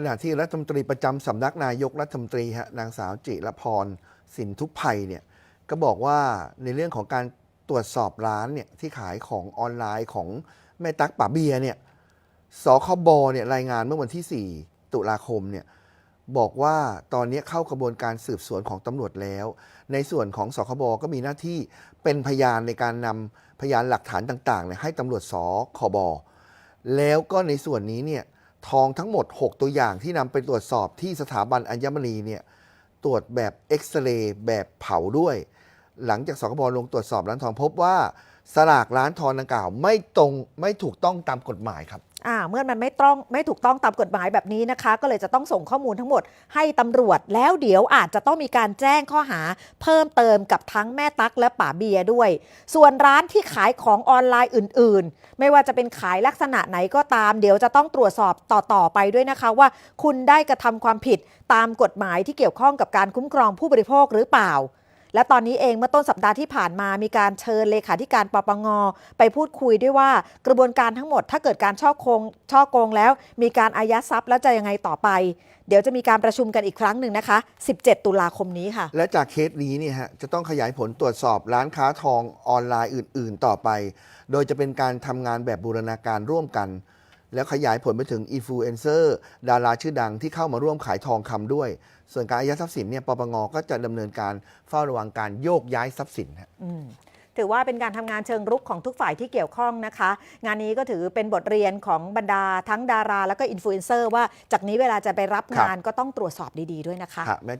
ขณะที่รัฐมนตรีประจำสำนักนายกรัฐมนตรีฮะนางสาวจิรพรสินทุพไพเนี่ยก็บอกว่าในเรื่องของการตรวจสอบร้านเนี่ยที่ขายของออนไลน์ของแม่ตั๊กป่าเบียเนี่ยสคบเนี่ยรายงานเมื่อวันที่ 4 ตุลาคมเนี่ยบอกว่าตอนนี้เข้ากระบวนการสืบสวนของตำรวจแล้ว ในส่วนของสคบก็มีหน้าที่เป็นพยานในการนำพยานหลักฐานต่างๆเนี่ยให้ตำรวจสคบแล้วก็ในส่วนนี้เนี่ย ทองทั้งหมด 6 ตัวอย่างที่นำไปตรวจสอบที่สถาบันอัญมณีเนี่ยตรวจแบบเอ็กซเรย์แบบเผาด้วย หลังจากสคบลงตรวจสอบร้านทองพบว่าสลากร้านทองดังกล่าว ไม่ตรงไม่ถูกต้องตามกฎหมายครับอ่าเมื่อมันไม่ต้องไม่ถูกต้องตามกฎหมายแบบนี้นะคะ ก็เลยจะต้องส่งข้อมูลทั้งหมดให้ตำรวจแล้วเดี๋ยวอาจจะต้องมีการแจ้งข้อหา เพิ่มเติมกับทั้งแม่ตั๊กและป๋าเบียด้วย ส่วนร้านที่ขายของออนไลน์อื่น ๆ ไม่ว่าจะเป็นขายลักษณะไหนก็ตาม เดี๋ยวจะต้องตรวจสอบต่อๆไปด้วยนะคะว่า คุณได้กระทำความผิดตามกฎหมายที่เกี่ยวข้องกับการคุ้มครองผู้บริโภคหรือเปล่า และตอนนี้เองเมื่อต้นสัปดาห์ที่ผ่านมามีการเชิญเลขาธิการปปงไปพูดคุยด้วยว่ากระบวนการทั้งหมด ถ้าเกิดการช่อโกงช่อโกงแล้ว มีการอายัดทรัพย์แล้วจะยังไงต่อไป เดี๋ยวจะมีการประชุมกันอีกครั้งหนึ่งนะคะ 17 ตุลาคมนี้ค่ะ และจากเคสนี้เนี่ยฮะจะต้องขยายผลตรวจสอบร้านค้าทองออนไลน์อื่น ๆ ต่อไป โดยจะเป็นการทำงานแบบบูรณาการร่วมกัน แล้วขยายผลไปถึงอินฟลูเอนเซอร์ดาราชื่อดังที่เข้ามาร่วมขายทองคำด้วย ส่วนการอายัดทรัพย์สินเนี่ยปปงก็จะดำเนินการเฝ้าระวังการโยกย้ายทรัพย์สินฮะ อืมถือว่าเป็นการทำงานเชิงรุกของทุกฝ่ายที่เกี่ยวข้องนะคะ งานนี้ก็ถือเป็นบทเรียนของบรรดาทั้งดาราแล้วก็อินฟลูเอนเซอร์ว่าจากนี้เวลาจะไปรับงานก็ต้องตรวจสอบดี ๆ ด้วยนะคะ ครับแม้